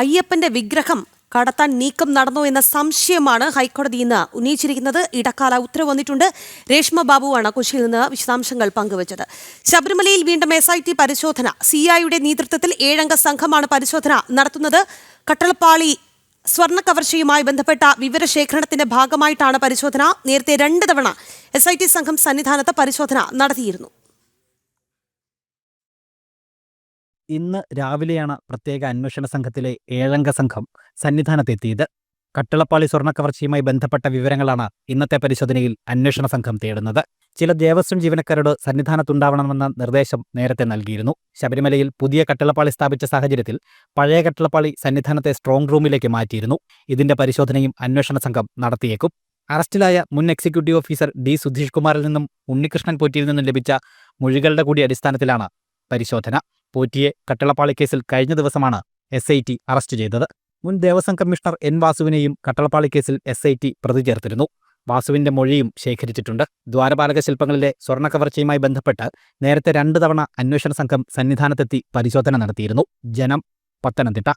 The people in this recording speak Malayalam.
അയ്യപ്പന്റെ വിഗ്രഹം കടത്താൻ നീക്കം നടന്നു എന്ന സംശയമാണ് ഹൈക്കോടതി ഇന്ന് ഉന്നയിച്ചിരിക്കുന്നത്. ഇടക്കാല ഉത്തരവ് വന്നിട്ടുണ്ട്. രേഷ്മ ബാബുവാണ് കൊച്ചിയിൽ നിന്ന് വിശദാംശങ്ങൾ പങ്കുവച്ചത്. ശബരിമലയിൽ വീണ്ടും എസ് ഐ ടി പരിശോധന. സിഐയുടെ നേതൃത്വത്തിൽ ഏഴംഗ സംഘമാണ് പരിശോധന നടത്തുന്നത്. കട്ടളപ്പാളി സ്വർണ കവർച്ചയുമായി ബന്ധപ്പെട്ട വിവരശേഖരണത്തിന്റെ ഭാഗമായിട്ടാണ് പരിശോധന. നേരത്തെ രണ്ട് തവണ എസ് സംഘം സന്നിധാനത്ത് പരിശോധന നടത്തിയിരുന്നു. ഇന്ന് രാവിലെയാണ് പ്രത്യേക അന്വേഷണ സംഘത്തിലെ ഏഴംഗ സംഘം സന്നിധാനത്തെത്തിയത്. കട്ടളപ്പാളി സ്വർണക്കവർച്ചയുമായി ബന്ധപ്പെട്ട വിവരങ്ങളാണ് ഇന്നത്തെ പരിശോധനയിൽ അന്വേഷണ സംഘം തേടുന്നത്. ചില ദേവസ്വം ജീവനക്കാരോട് സന്നിധാനത്തുണ്ടാവണമെന്ന നിർദ്ദേശം നേരത്തെ നൽകിയിരുന്നു. ശബരിമലയിൽ പുതിയ കട്ടളപ്പാളി സ്ഥാപിച്ച സാഹചര്യത്തിൽ പഴയ കട്ടളപ്പാളി സന്നിധാനത്തെ സ്ട്രോങ് റൂമിലേക്ക് മാറ്റിയിരുന്നു. ഇതിന്റെ പരിശോധനയും അന്വേഷണ സംഘം നടത്തിയേക്കും. അറസ്റ്റിലായ മുൻ എക്സിക്യൂട്ടീവ് ഓഫീസർ ഡി സുധീഷ് കുമാറിൽ നിന്നും ഉണ്ണികൃഷ്ണൻ പോറ്റിയിൽ നിന്നും ലഭിച്ച മൊഴികളുടെ കൂടി അടിസ്ഥാനത്തിലാണ് പരിശോധന. പോറ്റിയെ കട്ടളപ്പാളി കേസിൽ കഴിഞ്ഞ ദിവസമാണ് എസ് ഐ ടി അറസ്റ്റ് ചെയ്തത്. മുൻ ദേവസ്വം കമ്മീഷണർ എൻ വാസുവിനെയും കട്ടളപ്പാളി കേസിൽ എസ് ഐ ടി പ്രതി ചേർത്തിരുന്നു. വാസുവിന്റെ മൊഴിയും ശേഖരിച്ചിട്ടുണ്ട്. ദ്വാരപാലക ശില്പങ്ങളിലെ സ്വർണ കവർച്ചയുമായി ബന്ധപ്പെട്ട് നേരത്തെ രണ്ട് തവണ അന്വേഷണ സംഘം സന്നിധാനത്തെത്തി പരിശോധന നടത്തിയിരുന്നു. ജനം പത്തനംതിട്ട.